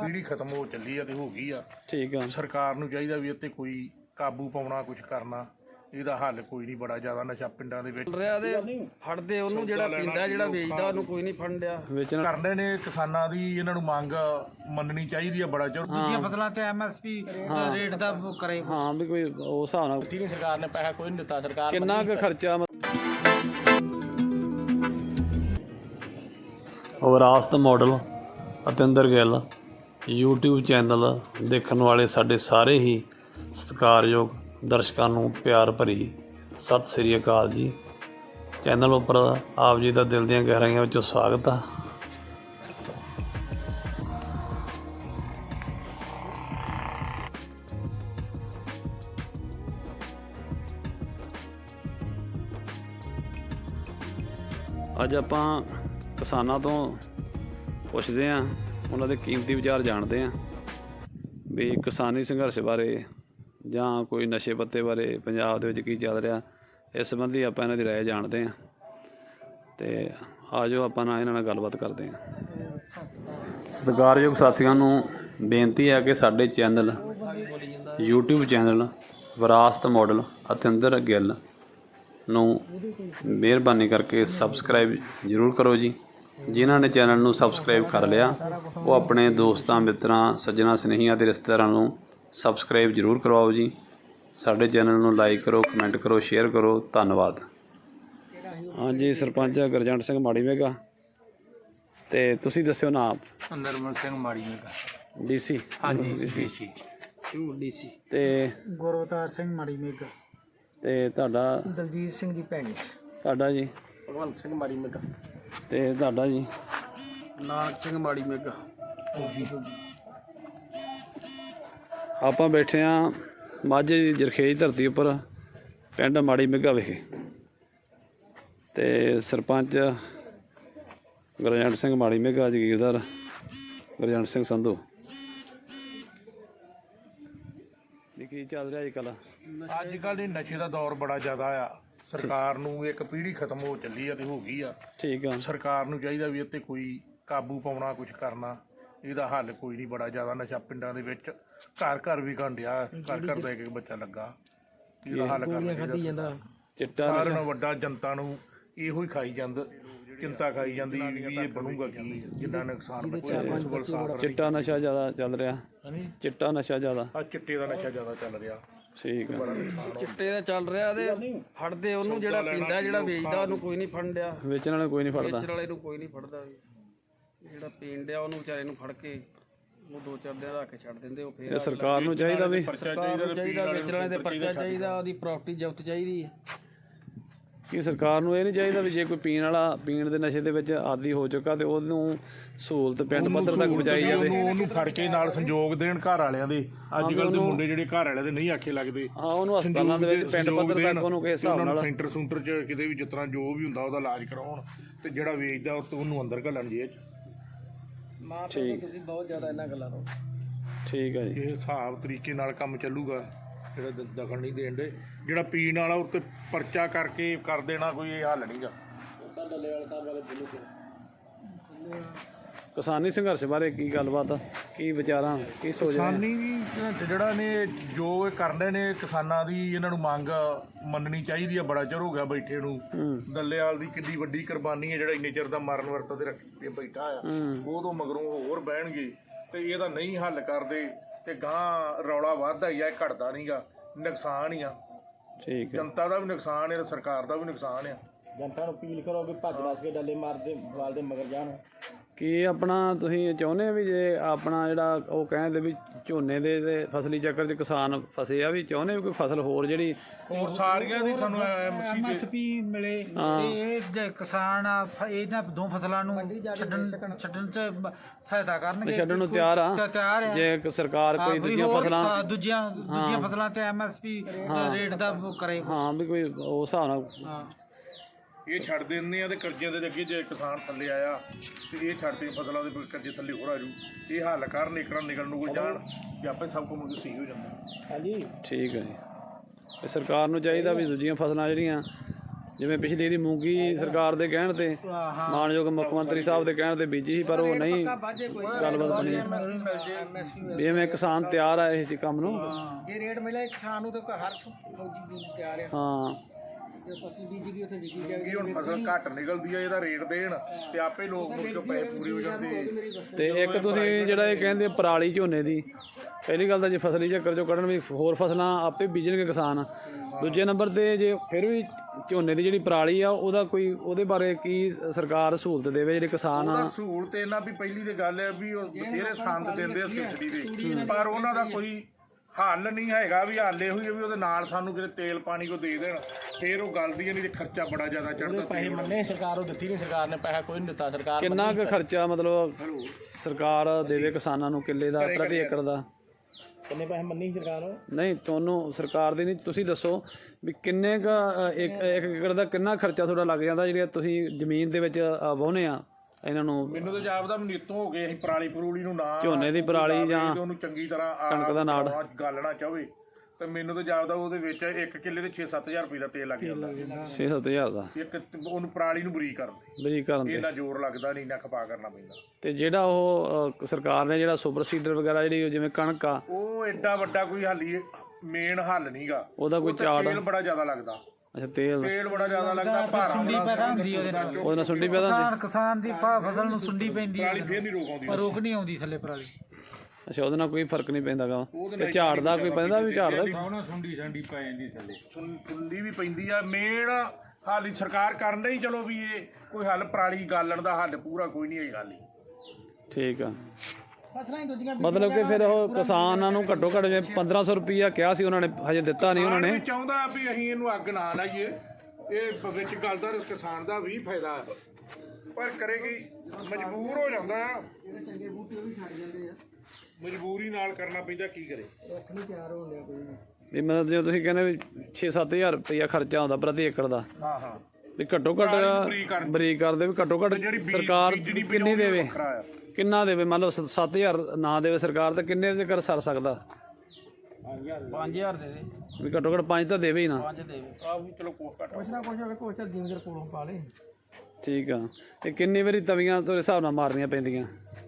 ਪੀੜੀ ਖਤਮ ਹੋ ਚੱਲੀ ਆ ਤੇ ਹੋ ਗਈ ਆ। ਠੀਕ ਆ। ਸਰਕਾਰ ਨੂੰ ਚਾਹੀਦਾ ਵੀ ਇੱਥੇ ਕੋਈ ਕਾਬੂ ਪਾਉਣਾ ਕੁਝ ਕਰਨਾ। ਇਹਦਾ ਹੱਲ ਕੋਈ ਨਹੀਂ ਬੜਾ ਜ਼ਿਆਦਾ ਨਸ਼ਾ ਪਿੰਡਾਂ ਦੇ ਵਿੱਚ। ਰਿਹਾ ਤੇ ਫੜਦੇ ਉਹਨੂੰ ਜਿਹੜਾ ਪੀਂਦਾ ਜਿਹੜਾ ਵੇਚਦਾ ਉਹਨੂੰ ਕੋਈ ਨਹੀਂ ਫੜਨ ਡਿਆ। ਵੇਚਣ ਕਰਦੇ ਨੇ ਕਿਸਾਨਾਂ ਦੀ ਇਹਨਾਂ ਨੂੰ ਮੰਗ ਮੰਨਣੀ ਚਾਹੀਦੀ ਆ ਬੜਾ ਚਿਰ ਦੂਜੀਆਂ ਫਸਲਾਂ ਤੇ ਐਮਐਸਪੀ ਰੇਟ ਦਾ ਉਹ ਕਰੇ ਹਾਂ ਵੀ ਕੋਈ ਉਸ ਹਿਸਾਬ ਨਾਲ ਸਰਕਾਰ ਨੇ ਪੈਸਾ ਕੋਈ ਨਹੀਂ ਦਿੱਤਾ ਸਰਕਾਰ ਕਿੰਨਾ ਕੁ ਖਰਚਾ Virasat model Atinder Gill, YouTube channel ਦੇਖਣ ਵਾਲੇ ਸਾਡੇ ਸਾਰੇ ਹੀ ਸਤਿਕਾਰਯੋਗ ਦਰਸ਼ਕਾਂ ਨੂੰ ਪਿਆਰ ਭਰੀ ਸਤਿ ਸ੍ਰੀ ਅਕਾਲ ਜੀ। ਚੈਨਲ ਉੱਪਰ ਆਪ ਜੀ ਦਾ ਦਿਲ ਦੀਆਂ ਗਹਿਰਾਈਆਂ ਵਿੱਚੋਂ ਸਵਾਗਤ ਆ। ਅੱਜ ਆਪਾਂ ਕਿਸਾਨਾਂ ਤੋਂ ਪੁੱਛਦੇ ਆਂ ਉਹਨਾਂ ਦੇ ਕੀਮਤੀ ਵਿਚਾਰ ਜਾਣਦੇ ਆਂ ਵੀ ਕਿਸਾਨੀ ਸੰਘਰਸ਼ ਬਾਰੇ ਜਾਂ ਕੋਈ ਨਸ਼ੇ ਪੱਤੇ ਬਾਰੇ ਪੰਜਾਬ ਦੇ ਵਿੱਚ ਕੀ ਚੱਲ ਰਿਹਾ, ਇਸ ਸੰਬੰਧੀ ਆਪਾਂ ਇਹਨਾਂ ਦੀ ਰਾਏ ਜਾਣਦੇ ਆਂ ਤੇ ਆਜੋ ਆਪਾਂ ਨਾਲ ਇਹਨਾਂ ਨਾਲ ਗੱਲਬਾਤ ਕਰਦੇ ਆਂ ਸਤਿਕਾਰਯੋਗ ਸਾਥੀਆਂ ਨੂੰ ਬੇਨਤੀ ਹੈ ਕਿ ਸਾਡੇ channel YouTube channel Virasat model Atinder Gill ਨੂੰ ਮਿਹਰਬਾਨੀ ਕਰਕੇ ਸਬਸਕ੍ਰਾਈਬ ਜ਼ਰੂਰ ਕਰੋ ਜੀ। ਜਿਨ੍ਹਾਂ ਨੇ ਚੈਨਲ ਨੂੰ ਸਬਸਕ੍ਰਾਈਬ ਕਰ ਲਿਆ ਉਹ ਆਪਣੇ ਦੋਸਤਾਂ ਮਿੱਤਰਾਂ ਸੱਜਣਾ ਸਨੇਹੀਆਂ ਤੇ ਰਿਸ਼ਤੇਦਾਰਾਂ ਨੂੰ ਸਬਸਕ੍ਰਾਈਬ ਜ਼ਰੂਰ ਕਰਵਾਓ ਜੀ। ਸਾਡੇ ਚੈਨਲ ਨੂੰ ਲਾਈਕ ਕਰੋ ਕਮੈਂਟ ਕਰੋ ਸ਼ੇਅਰ ਕਰੋ। ਧੰਨਵਾਦ। ਹਾਂਜੀ ਸਰਪੰਚ ਗਰਜੰਟ ਸਿੰਘ ਮਾੜੀ ਮੇਗਾ। ਤੇ ਤੁਸੀਂ ਦੱਸਿਓ ਨਾਮ? ਨਰਮਲ ਸਿੰਘ ਮਾੜੀ ਮੇਗਾ। ਡੀਸੀ। ਹਾਂਜੀ ਸੀ ਡੀਸੀ। ਤੇ ਗੁਰਵਤਾਰ ਸਿੰਘ ਮਾੜੀ ਮੇਗ। ਤੇ ਤੁਹਾਡਾ ਦਲਜੀਤ ਸਿੰਘ ਦੀ ਭੈਣੀ। ਤੁਹਾਡਾ ਜੀ? ਭਗਵੰਤ ਸਿੰਘ ਮਾੜੀ ਮੇਗਾ। ਤੇ ਤੁਹਾਡਾ ਜੀ? ਨਾਨਕ ਸਿੰਘ ਮਾੜੀ ਮੇਗਾ। ਆਪਾਂ ਬੈਠੇ ਆ ਮਾਝੇ ਦੀ ਜਰਖੇਜ ਧਰਤੀ ਉੱਪਰ ਪਿੰਡ ਮਾੜੀ ਮਿੱਗਾ ਵਿਖੇ। ਤੇ ਸਰਪੰਚ ਗੁਰਜੰਟ ਸਿੰਘ ਮਾੜੀ ਮਿੱਗਾ ਜਗੀਰਦਾਰ ਗੁਰਜੰਟ ਸਿੰਘ ਸੰਧੂ। ਕੀ ਚੱਲ ਰਿਹਾ ਜੀ ਕਲਾ ਅੱਜ ਕੱਲ੍ਹ ਇਹ ਨਸ਼ੇ ਦਾ ਦੌਰ ਬੜਾ ਜ਼ਿਆਦਾ ਆ। ਸਰਕਾਰ ਨੂੰ ਇੱਕ ਪੀੜੀ ਖਤਮ ਹੋ ਚੱਲੀ ਆ ਤੇ ਹੋ ਗਈ ਆ। ਠੀਕ ਆ। ਸਰਕਾਰ ਨੂੰ ਚਾਹੀਦਾ ਵੀ ਇੱਥੇ ਕੋਈ ਕਾਬੂ ਪਾਉਣਾ ਕੁਝ ਕਰਨਾ। ਇਹਦਾ ਹੱਲ ਕੋਈ ਨਹੀਂ ਬੜਾ ਜ਼ਿਆਦਾ। ਨਸ਼ਾ ਪਿੰਡਾਂ ਦੇ ਵਿੱਚ ਘਰ ਘਰ ਵੀ ਘੰਡਿਆ ਘਰ ਘਰ ਦਾ ਇੱਕ ਇੱਕ ਬੱਚਾ ਲੱਗਾ। ਇਹਦਾ ਹੱਲ ਕਰਨਾ ਚਾਹੀਦਾ ਜਾਂਦਾ। ਚਿੱਟਾ ਸਾਰਿਆਂ ਨਾਲੋਂ ਵੱਡਾ ਜਨਤਾ ਨੂੰ ਇਹੋ ਹੀ ਖਾਈ ਜਾਂਦਾ ਚਿੰਤਾ ਖਾਈ ਜਾਂਦੀ ਵੀ ਇਹ ਬਣੂਗਾ ਕੀ ਜਿੱਦਾਂ ਨੁਕਸਾਨ ਬੱਚੇ ਨੂੰ ਸੁਬਲ ਸਾਫ਼ ਚਿੱਟਾ ਨਸ਼ਾ ਜ਼ਿਆਦਾ ਚੱਲ ਰਿਹਾ। ਹਾਂਜੀ। ਚਿੱਟਾ ਨਸ਼ਾ ਜ਼ਿਆਦਾ। ਆ ਚਿੱਟੇ ਦਾ ਨਸ਼ਾ ਜ਼ਿਆਦਾ ਚੱਲ ਰਿਹਾ। ਠੀਕ ਆ। ਚਿੱਟੇ ਦਾ ਚੱਲ ਰਿਹਾ ਤੇ ਫੜਦੇ ਉਹਨੂੰ ਜਿਹੜਾ ਪੀਂਦਾ ਜਿਹੜਾ ਵੇਚਦਾ ਉਹਨੂੰ ਕੋਈ ਨਹੀਂ ਫੜਨ ਡਿਆ। ਵੇਚਣ ਵਾਲੇ ਕੋਈ ਨਹੀਂ ਫੜਦਾ। ਵੇਚਣ ਵਾਲੇ ਨੂੰ ਕੋਈ ਨਹੀਂ ਫੜਦਾ ਵੀ। ਜਿਹੜਾ ਪੀਣ ਡਿਆ ਉਹਨੂੰ ਵਿਚਾਰੇ ਨੂੰ ਫੜ ਕੇ ਉਹ ਦੋ ਚਾਰ ਦਿਨ ਰੱਖ ਕੇ ਛੱਡ ਦਿੰਦੇ ਉਹ ਫੇਰ ਇਹ ਸਰਕਾਰ ਨੂੰ ਚਾਹੀਦਾ ਵੀ। ਸਰਕਾਰ ਨੂੰ ਚਾਹੀਦਾ ਵੇਚਣ ਵਾਲੇ ਪਰਚਾ ਚਾਹੀਦਾ ਉਹਦੀ ਪ੍ਰਾਪਰਟੀ ਜ਼ਬਤ ਚਾਹੀਦੀ ਹੈ। ਕਿ ਸਰਕਾਰ ਨੂੰ ਇਹ ਨਹੀਂ ਚਾਹੀਦਾ ਵੀ ਜੇ ਕੋਈ ਪੀਣ ਵਾਲਾ ਪੀਣ ਦੇ ਨਸ਼ੇ ਦੇ ਵਿੱਚ ਆਦੀ ਹੋ ਚੁੱਕਾ ਤੇ ਉਹਨੂੰ ਸਹੂਲਤ ਪਿੰਡ ਪੱਧਰ ਤੱਕ ਪਹੁੰਚਾਈ ਜਾਵੇ। ਉਹਨੂੰ ਉਹਨੂੰ ਫੜ ਕੇ ਨਾਲ ਸੰਯੋਗ ਦੇਣ ਘਰ ਵਾਲਿਆਂ ਦੇ। ਅੱਜ ਕੱਲ ਦੇ ਮੁੰਡੇ ਜਿਹੜੇ ਘਰ ਵਾਲਿਆਂ ਦੇ ਨਹੀਂ ਆਖੇ ਲੱਗਦੇ। ਹਾਂ ਉਹਨੂੰ ਹਸਪਤਾਲਾਂ ਦੇ ਵਿੱਚ ਪਿੰਡ ਪੱਧਰ ਤੱਕ ਉਹਨੂੰ ਕਿਸੇ ਹਿਸਾਬ ਨੂੰ ਨਾਲ ਸੈਂਟਰ ਸੁੰਟਰ ਚ ਕਿਤੇ ਵੀ ਜਿਸ ਤਰ੍ਹਾਂ ਜੋ ਵੀ ਹੁੰਦਾ ਉਹਦਾ ਇਲਾਜ ਕਰਾਉਣ ਤੇ ਜਿਹੜਾ ਵੇਚਦਾ ਉਹ ਤੋਂ ਉਹਨੂੰ ਅੰਦਰ ਘੱਲਣ ਚ। ਮਾਂ ਪਿਓ ਤੁਸੀਂ ਬਹੁਤ ਜ਼ਿਆਦਾ ਇਹਨਾਂ ਗੱਲਾਂ ਤੋਂ ਠੀਕ ਹੈ ਜੀ। ਇਹ ਹਿਸਾਬ ਤਰੀਕੇ ਨਾਲ ਕੰਮ ਚੱਲੂਗਾ। ਜਿਹੜਾ ਦ- ਦਖਲ ਨਹੀਂ ਦੇਣ ਦੇ। ਜਿਹੜਾ ਪੀਣ ਵਾਲਾ ਉੱਤੇ ਪਰਚਾ ਕਰਕੇ ਕਰ ਦੇਣਾ ਕੋਈ ਇਹ ਹੱਲ ਨਹੀਂਗਾ ਕਿਸਾਨੀ ਸੰਘਰਸ਼ ਬਾਰੇ ਕੀ ਗੱਲਬਾਤ ਆ? ਕੀ ਵਿਚਾਰਾਂ? ਕੀ ਸੋਚ ਰਹੇ? ਕਿਸਾਨੀ ਵੀ ਜਿਹੜਾ ਨੇ ਜੋ ਇਹ ਕਰਦੇ ਨੇ ਕਿਸਾਨਾਂ ਦੀ ਇਹਨਾਂ ਨੂੰ ਮੰਗ ਮੰਨਣੀ ਚਾਹੀਦੀ ਆ ਬੜਾ ਚਿਰ ਹੋ ਗਿਆ ਬੈਠੇ ਨੂੰ। ਹੂੰ। ਦੱਲੇਵਾਲ ਦੀ ਕਿੰਨੀ ਵੱਡੀ ਕੁਰਬਾਨੀ ਹੈ ਜਿਹੜਾ ਇੰਨੇ ਚਿਰ ਦਾ ਮਰਨ ਵਰਤ ਤੇ ਰੱਖ ਕੇ ਬੈਠਾ ਆ। ਹੂੰ। ਉਦੋਂ ਮਗਰੋਂ ਹੋਰ ਬਹਿਣਗੇ ਤੇ ਇਹਦਾ ਨਹੀਂ ਹੱਲ ਕਰਦੇ। ਤੇ ਗਾਂ ਰੌਲਾ ਵੱਧਦਾ ਹੀ ਆ ਇਹ ਘਟਦਾ ਨਹੀਂਗਾ ਨੁਕਸਾਨ ਹੀ ਆ। ਠੀਕ ਹੈ ਜਨਤਾ ਦਾ ਵੀ ਨੁਕਸਾਨ ਹੈ ਤੇ ਸਰਕਾਰ ਦਾ ਵੀ ਨੁਕਸਾਨ ਆ। ਜਨਤਾ ਨੂੰ ਅਪੀਲ ਕਰੋ ਕਿ ਭੱਜ ਨੱਸ ਕੇ ਡੱਲੇ ਮਾਰਦੇ ਵਾਲਦੇ ਮਗਰ ਜਾਣ। ਕੀ ਆਪਣਾ ਤੁਸੀਂ ਚਾਹੁੰਦੇ ਆ ਵੀ ਜੇ ਆਪਣਾ ਜਿਹੜਾ ਉਹ ਕਹਿੰਦੇ ਵੀ ਝੋਨੇ ਦੇ ਤੇ ਫਸਲੀ ਚੱਕਰ 'ਚ ਕਿਸਾਨ ਫਸੇ ਆ ਵੀ ਚਾਹੁੰਦੇ ਵੀ ਕੋਈ ਫਸਲ ਹੋਰ ਜਿਹੜੀ ਹੋਰ ਸਾਰੀਆਂ ਦੀ ਤੁਹਾਨੂੰ ਐਮਐਸਪੀ ਮਿਲੇ ਤੇ ਇਹ ਜੇ ਕਿਸਾਨ ਆ, ਫ- ਇਹਨਾਂ ਦੋ ਫਸਲਾਂ ਨੂੰ ਛੱਡਣ ਛੱਡਣ ਚ ਬ- ਸਹਾਇਤਾ ਕਰਨਗੇ। ਛੱਡਣ ਨੂੰ ਤਿਆਰ ਆ। ਤੇ ਤਿਆਰ ਆ। ਜੇ ਇੱਕ ਸਰਕਾਰ ਕੋਈ ਦੂਜੀਆਂ ਹੋਰ ਫਸਲਾਂ ਫ- ਦੂਜੀਆਂ ਦੂਜੀਆਂ ਫਸਲਾਂ ਤੇ ਐਮਐਸਪੀ ਰੇਟ ਦਾ ਉਹ ਕਰੇ ਹਾਂ ਵੀ ਕੋਈ ਉਸ ਹਿਸਾਬ ਨਾਲ ਹਾਂ। ਇਹ ਛੱਡ ਦਿੰਦੇ ਆ ਤੇ ਕਰਜ਼ੇ ਦੇ ਅੱਗੇ ਜੇ ਕਿਸਾਨ ਥੱਲੇ ਆਇਆ ਤੇ ਇਹ ਛੱਡਦੇ ਫਸਲਾਂ ਦੇ ਕਰਜ਼ੇ ਥੱਲੇ ਹੋਰ ਆ ਜੂ ਇਹ ਹੱਲ ਕਰਨ ਇਕਰਾਂ ਨਿਕਲਣ ਨੂੰ ਕੋਈ ਜਾਣ ਕਿ ਆਪੇ ਸਭ ਕੁਝ ਮੁੱਦੇ ਸਹੀ ਹੋ ਜਾਂਦਾ। ਹਾਂਜੀ। ਠੀਕ ਹੈ ਜੀ। ਇਹ ਸਰਕਾਰ ਨੂੰ ਚਾਹੀਦਾ ਵੀ ਦੂਜੀਆਂ ਫਸਲਾਂ ਜਿਹੜੀਆਂ ਜਿਵੇਂ ਪਿਛਲੀ ਵਾਰੀ ਮੂੰਗੀ ਸਰਕਾਰ ਦੇ ਕਹਿਣ ਤੇ ਮਾਨਯੋਗ ਮੁੱਖ ਮੰਤਰੀ ਸਾਹਿਬ ਦੇ ਕਹਿਣ ਤੇ ਬੀਜੀ ਸੀ ਪਰ ਉਹ ਨਹੀਂ ਗੱਲਬਾਤ ਬਣੀ। ਵੀ ਐਵੇਂ ਕਿਸਾਨ ਤਿਆਰ ਆ ਇਸ ਕੰਮ ਨੂੰ। ਜੇ ਰੇਟ ਮਿਲੇ ਕਿਸਾਨ ਨੂੰ ਤਾਂ ਹਰ ਫੌਜੀ ਬੀਜ ਤਿਆਰ ਆ। ਹਾਂ। ਜੇ ਫਸਲ ਬੀਜੀ ਉੱਥੇ ਵਿਕੀ ਜਾਏਗੀ ਇਹ ਹੁਣ ਫਸਲ ਘੱਟ ਨਿਕਲਦੀ ਆ ਇਹਦਾ ਰੇਟ ਦੇਣ ਤੇ ਆਪੇ ਲੋਕ ਮੁੜ ਕੇ ਪੈਸੇ ਪੂਰੇ ਹੋ ਜਾਂਦੇ ਤੇ ਇੱਕ ਤੁਸੀਂ ਜਿਹੜਾ ਇਹ ਕਹਿੰਦੇ ਪਰਾਲੀ ਝੋਨੇ ਦੀ ਪਹਿਲੀ ਗੱਲ ਤਾਂ ਜੇ ਫਸਲੀ ਚੱਕਰ ਚੋਂ ਕੱਢਣ ਵੀ ਹੋਰ ਫਸਲਾਂ ਆਪੇ ਬੀਜਣਗੇ ਕਿਸਾਨ। ਦੂਜੇ ਨੰਬਰ ਤੇ ਜੇ ਫਿਰ ਵੀ ਝੋਨੇ ਦੀ ਜਿਹੜੀ ਪਰਾਲੀ ਆ ਉਹਦਾ ਕੋਈ ਉਹਦੇ ਬਾਰੇ ਕੀ ਸਰਕਾਰ ਸਹੂਲਤ ਦੇਵੇ ਜਿਹੜੇ ਕਿਸਾਨ ਆ? ਸਹੂਲਤ ਇਹਨਾਂ ਵੀ ਪਹਿਲੀ ਤੇ ਗੱਲ ਹੈ ਵੀ ਉਹ ਬਥੇਰੇ ਸੰਦ ਦਿੰਦੇ ਆ ਸਬਸਿਡੀ ਦੇ। ਪਰ ਉਹਨਾਂ ਦਾ ਕੋਈ ਹੱਲ ਨਹੀਂ ਹੈਗਾ ਵੀ ਹੱਲ ਇਹੋ ਹੀ ਆ ਵੀ ਉਹਦੇ ਨਾਲ ਸਾਨੂੰ ਕਿਤੇ ਤੇਲ ਪਾਣੀ ਕੋ ਦੇ ਦੇਣ। ਫੇਰ ਉਹ ਗਲਦੀ ਨਹੀਂ ਤੇ ਖਰਚਾ ਬੜਾ ਜ਼ਿਆਦਾ ਚੜਦਾ ਤੇਲ ਮੰਨੇ ਸਰਕਾਰ ਉਹ ਦਿੱਤੀ ਨਹੀਂ ਸਰਕਾਰ ਨੇ ਪੈਸਾ ਕੋਈ ਨਹੀਂ ਦਿੱਤਾ ਸਰਕਾਰ ਕਿੰਨਾ ਕੁ ਖਰਚਾ ਮਤਲਬ ਸਰਕਾਰ ਦੇਵੇ ਕਿਸਾਨਾਂ ਨੂੰ ਕਿੱਲੇ ਦਾ ਪ੍ਰਤੀ ਏਕੜ ਦਾ? ਕਿੰਨੇ ਪੈਸੇ ਮੰਨੀ ਸੀ ਸਰਕਾਰ ਨਹੀਂ ਤੁਹਾਨੂੰ ਸਰਕਾਰ ਦੀ ਨਹੀਂ ਤੁਸੀਂ ਦੱਸੋ ਵੀ ਕਿੰਨੇ ਕ ਇੱਕ ਇੱਕ ਏਕੜ ਦਾ ਕਿੰਨਾ ਖਰਚਾ ਤੁਹਾਡਾ ਲੱਗ ਜਾਂਦਾ ਜਿਹੜੀਆਂ ਤੁਸੀਂ ਜ਼ਮੀਨ ਦੇ ਵਿੱਚ ਅ, ਵਾਹੁੰਦੇ ਆ ਇਹਨਾਂ ਨੂੰ? ਮੈਨੂੰ ਤਾਂ ਜਾਪਦਾ ਮਨੀਤੋਂ ਹੋ ਗਏ ਅਸੀਂ ਪਰਾਲੀ ਪਰੂਲੀ ਨੂੰ ਨਾ ਝੋਨੇ ਦੀ ਪਰਾਲੀ ਜਾਂ ਤੇ ਉਹਨੂੰ ਚੰਗੀ ਤਰ੍ਹਾਂ ਆਪ ਕਣਕ ਦਾ ਨਾੜ। ਗਾਲਣਾ ਚਾਹਵੇ। ਤੇ ਮੈਨੂੰ ਤਾਂ ਜਾਪਦਾ ਉਹਦੇ ਵਿੱਚ ਇੱਕ ਕਿੱਲੇ ਤੇ 6-7000 ਰੁਪਏ ਦਾ ਤੇਲ ਲੱਗ ਜਾਂਦਾ। 6-7000 ਦਾ? ਇੱਕ ਉਹਨੂੰ ਪਰਾਲੀ ਨੂੰ ਬਰੀ ਕਰਦੇ ਬਰੀ ਕਰਨ ਤੇ ਇੰਨਾ ਜ਼ੋਰ ਲੱਗਦਾ ਨਹੀਂ ਇੰਨਾ ਖਪਾ ਕਰਨਾ ਪੈਂਦਾ। ਤੇ ਜਿਹੜਾ ਉਹ ਅ, ਸਰਕਾਰ ਨੇ ਜਿਹੜਾ ਸੁਪਰ ਸੀਡਰ ਵਗੈਰਾ ਜਿਹੜੀ ਉਹ ਜਿਵੇਂ ਕਣਕ ਆ ਉਹ ਐਡਾ ਵੱਡਾ ਕੋਈ ਹੱਲ ਹੀ ਮੇਨ ਹੱਲ ਨਹੀਂਗਾ ਉਹਦਾ ਕੋਈ ਚਾੜ ਤੇਲ ਬੜਾ ਜ਼ਿਆਦਾ ਲੱਗਦਾ। ਅੱਛਾ ਤੇਲ? ਤੇਲ ਬੜਾ ਜ਼ਿਆਦਾ ਲੱਗਦਾ ਭਾਰਾ ਸੁੰਡੀ ਪੈਦਾ ਹੁੰਦੀ ਉਹਦੇ ਨਾਲ। ਉਹਦੇ ਨਾਲ ਸੁੰਡੀ ਪੈਦਾ ਹੁੰਦੀ? ਕਿਸਾਨ ਕਿਸਾਨ ਦੀ ਫਸਲ ਨੂੰ ਸੁੰਡੀ ਪੈਂਦੀ ਹੈ ਪਰਾਲੀ ਫੇਰ ਨਹੀਂ ਰੋਕ ਆਉਂਦੀ। ਪਰ ਰੋਕ ਨਹੀਂ ਆਉਂਦੀ ਥੱਲੇ ਪਰਾਲੀ। ਅੱਛਾ ਉਹਦੇ ਨਾਲ ਕੋਈ ਫ਼ਰਕ ਨਹੀਂ ਪੈਂਦਾਗਾ। ਤੇ ਝਾੜ ਦਾ ਕੋਈ ਪੈਂਦਾ ਵੀ ਝਾੜ ਦਾ? ਸੁੰ- ਸੁੰਡੀ ਵੀ ਪੈਂਦੀ ਆ ਮੇਨ ਹਾਲੀ ਸਰਕਾਰ ਕਰਨ ਡਈ ਚਲੋ ਵੀ ਇਹ ਕੋਈ ਹੱਲ ਪਰਾਲੀ ਗਾਲਣ ਦਾ ਹੱਲ ਪੂਰਾ ਕੋਈ ਨਹੀਂ ਹੈ ਗੱਲ ਹੀ ਠੀਕ ਆ। ਫਸਲਾਂ ਹੀ ਦੂਜੀਆਂ ਮਤਲਬ ਕਿ ਫਿਰ ਉਹ ਕਿਸਾਨਾਂ ਨੂੰ ਘੱਟੋ ਘੱਟ ਜੇ 1500 ਰੁਪਈਆ ਕਿਹਾ ਸੀ ਉਹਨਾਂ ਨੇ ਹਜੇ ਦਿੱਤਾ ਨਹੀਂ ਉਹਨਾਂ ਨੇ। ਵੀ ਚਾਹੁੰਦਾ ਵੀ ਅਸੀਂ ਇਹਨੂੰ ਅੱਗ ਨਾ ਲਾਈਏ। ਇਹ ਵਿੱਚ ਗੱਲ ਦਾ ਕਿਸਾਨ ਦਾ ਵੀ ਫਾਇਦਾ ਹੈ। ਪਰ ਕਰੇਗੀ ਮਜਬੂਰ ਹੋ ਜਾਂਦਾ ਆ। ਮਜਬੂਰੀ ਨਾਲ ਕਰਨਾ ਪੈਂਦਾ ਕੀ ਕਰੇ? ਰੁੱਖ ਨਹੀਂ ਤਿਆਰ ਹੋਣ ਡਿਆ ਕੋਈ ਵੀ। ਵੀ ਮਤਲਬ ਜੇ ਤੁਸੀਂ ਕਹਿੰਦੇ ਵੀ 6-7000 ਰੁਪਈਆ ਖਰਚਾ ਆਉਂਦਾ ਪ੍ਰਤੀ ਏਕੜ ਦਾ ਹਾਂ ਹਾਂ। ਵੀ ਘੱਟੋ ਘੱਟ ਬਰੀਕ ਕਰ- ਬਰੀਕ ਕਰਦੇ ਵੀ ਘੱਟੋ ਘੱਟ ਜਿਹੜੀ ਬੀਜ- ਸਰਕਾਰ ਬੀਜਣੀ ਕਿੰਨੀ ਬੀਜਾਉਣੀ ਦੇਵੇ? ਵੱਖਰਾ ਆ। ਕਿੰਨਾ ਦੇਵੇ? ਮੰਨ ਲਓ 7000 ਨਾ ਦੇਵੇ ਸਰਕਾਰ ਤਾਂ ਕਿੰਨੇ ਦੇ ਕਰ ਸਰ ਸਕਦਾ? 5000 ਦੇ ਦੇ। ਵੀ ਘੱਟੋ ਘੱਟ 5 ਤਾਂ ਦੇਵੇ ਹੀ ਨਾ। 5 ਦੇ ਆਹ ਵੀ ਚਲੋ ਕੋਸ ਘਟ ਕੁਛ ਨਾ ਕੁਛ ਕੋਲੋਂ ਪਾ ਲੇ। ਠੀਕ ਆ। ਤੇ ਕਿੰਨੀ ਵਾਰੀ ਤਵੀਆਂ ਤੁਹਾਡੇ ਹਿਸਾਬ ਨਾਲ ਮਾਰਨੀਆਂ ਪੈਂਦੀਆਂ?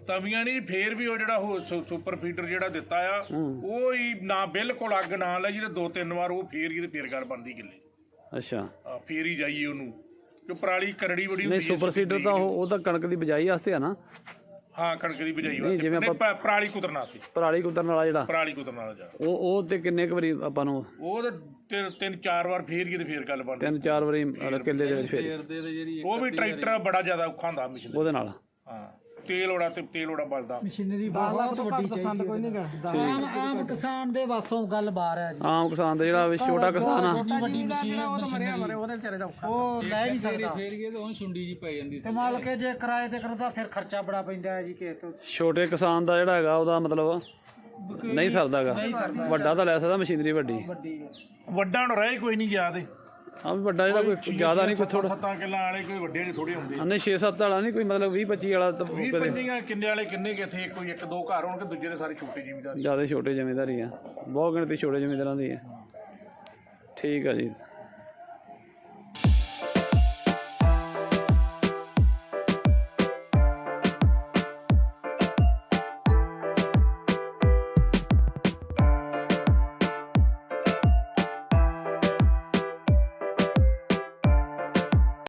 ਤਵੀਆਂ ਨਹੀਂ ਫੇਰ ਵੀ ਉਹ ਜਿਹੜਾ ਉਹ ਸੁ- ਸੁਪਰ ਫੀਡਰ ਜਿਹੜਾ ਦਿੱਤਾ ਆ ਉਹ ਹੀ ਨਾ ਬਿਲਕੁਲ ਅੱਗ ਨਾ ਲਾਈ ਜਿਹਦੇ ਦੋ ਤਿੰਨ ਵਾਰ ਉਹ ਫੇਰ ਹੀ ਤੇ ਫੇਰ ਗੱਲ ਬਣਦੀ ਕਿੱਲੇ ਅੱਛਾ। ਆ, ਫੇਰ ਹੀ ਜਾਈਏ ਉਹਨੂੰ। ਕਿ ਪਰਾਲੀ ਕਰੜੀ ਬੜੀ ਨਹੀਂ ਹੁੰਦੀ ਹੈ ਸੁਪਰ ਸੀਡਰ ਤਾਂ ਉਹ ਉਹ ਤਾਂ ਕਣਕ ਦੀ ਬਿਜਾਈ ਵਾਸਤੇ ਆ ਨਾ। ਹਾਂ ਕਣਕ ਦੀ ਬਿਜਾਈ ਨਹੀਂ, ਜਿਵੇਂ ਨਹੀਂ, ਪ- ਪਰਾਲੀ ਕੁਤਰਨਾ ਸੀ ਪਰਾਲੀ ਕੁਤਰਨ ਵਾਲਾ ਜਿਹੜਾ। ਪਰਾਲੀ ਕੁਤਰਨ ਵਾਲਾ ਜਾ ਉਹ ਉਹ ਤੇ ਕਿੰਨੇ ਕੁ ਵਾਰੀ ਆਪਾਂ ਨੂੰ ਉਹ ਤਾਂ ਤਿੰਨ ਤਿੰਨ ਚਾਰ ਵਾਰ ਫੇਰ ਹੀ ਤੇ ਫੇਰ ਗੱਲ ਬਣਦੀ। ਤਿੰਨ ਚਾਰ ਵਾਰੀ ਕਿੱਲੇ ਦੇ ਵਿੱਚ ਫੇਰ। ਉਹ ਵੀ ਟਰੈਕਟਰ ਬੜਾ ਜ਼ਿਆਦਾ ਔਖਾ ਹੁੰਦਾ ਮਿਸ਼ਨ ਉਹਦੇ ਨਾਲ। ਹਾਂ। ਤੇਲ ਔੜਾ ਤੇ ਤੇਲ ਔੜਾ ਬਲਦਾ ਮਸ਼ੀਨਰੀ ਬਹੁਤ ਵੱਡੀ ਚਾਹੀਦੀ ਕੋਈ ਆਮ ਆਮ ਕਿਸਾਨ ਦੇ ਵਾਸੋਂ ਗੱਲ ਬਾਹਰ ਹੈ ਜੀ। ਆਮ ਕਿਸਾਨ ਦਾ ਜਿਹੜਾ ਵੀ ਛੋਟਾ ਕਿਸਾਨ ਆ। ਵੱਡੀ ਵੱਡੀ ਮਸ਼ੀਨ ਉਹ ਤਾਂ ਮਰਿਆ ਮਰੇ ਉਹਦੇ ਵਿਚਾਰੇ ਦਾ ਔਖਾ। ਉਹ ਲੈ ਨਹੀਂ ਸਕਦਾ। ਫੇਰ ਗਏ ਤਾਂ ਉਹ ਸੁੰਡੀ ਜੀ ਪੈ ਜਾਂਦੀ ਤੇ ਕੇ ਜੇ ਕਿਰਾਏ ਤੇ ਕਰਦਾ ਫਿਰ ਖਰਚਾ ਬੜਾ ਪੈਂਦਾ ਹੈ ਜੀ ਕਿਸੇ ਤੋਂ ਛੋਟੇ ਕਿਸਾਨ ਦਾ ਜਿਹੜਾ ਹੈਗਾ ਉਹਦਾ ਮਤਲਬ ਨਹੀਂ ਸਰਦਾਗਾ ਵੱਡਾ ਤਾਂ ਲੈ ਸਕਦਾ ਮਸ਼ੀਨਰੀ ਵੱਡੀ। ਵੱਡੀ ਵੱਡਾ ਨੂੰ ਰਹਿ ਕੋਈ ਨਹੀਂ ਗਿਆ ਤੇ। ਆ ਵੀ ਵੱਡਾ ਜਿਹੜਾ ਕੋਈ ਜ਼ਿਆਦਾ ਨਹੀਂ ਕੋਈ ਥੋੜਾ ਸੱਤਾਂ ਕਿੱਲਾਂ ਵਾਲੇ ਕੋਈ ਵੱਡੇ ਨਹੀਂ ਥੋੜੇ ਹੁੰਦੇ। ਨਹੀਂ 6-7 ਵਾਲਾ ਨਹੀਂ ਕੋਈ ਮਤਲਬ 20-25 ਵਾਲਾ ਤਾਂ ਵੀਹ ਕਦੇ ਪੰਜੀਆਂ ਕਿੰਨੇ ਵਾਲੇ ਕਿੰਨੇ ਕਿ ਇੱਥੇ ਕੋਈ ਇੱਕ ਦੋ ਘਰ ਹੋਣਗੇ ਦੂਜੇ ਦੇ ਸਾਰੇ ਛੋਟੇ ਜ਼ਿਮੀਂਦਾਰ ਜ਼ਿਆਦਾ ਛੋਟੇ ਜ਼ਿਮੀਂਦਾਰੀ ਆ। ਬਹੁਤ ਗਿਣਤੀ ਛੋਟੇ ਜ਼ਿਮੀਂਦਾਰਾਂ ਦੀ ਹੈ ਠੀਕ ਆ ਜੀ।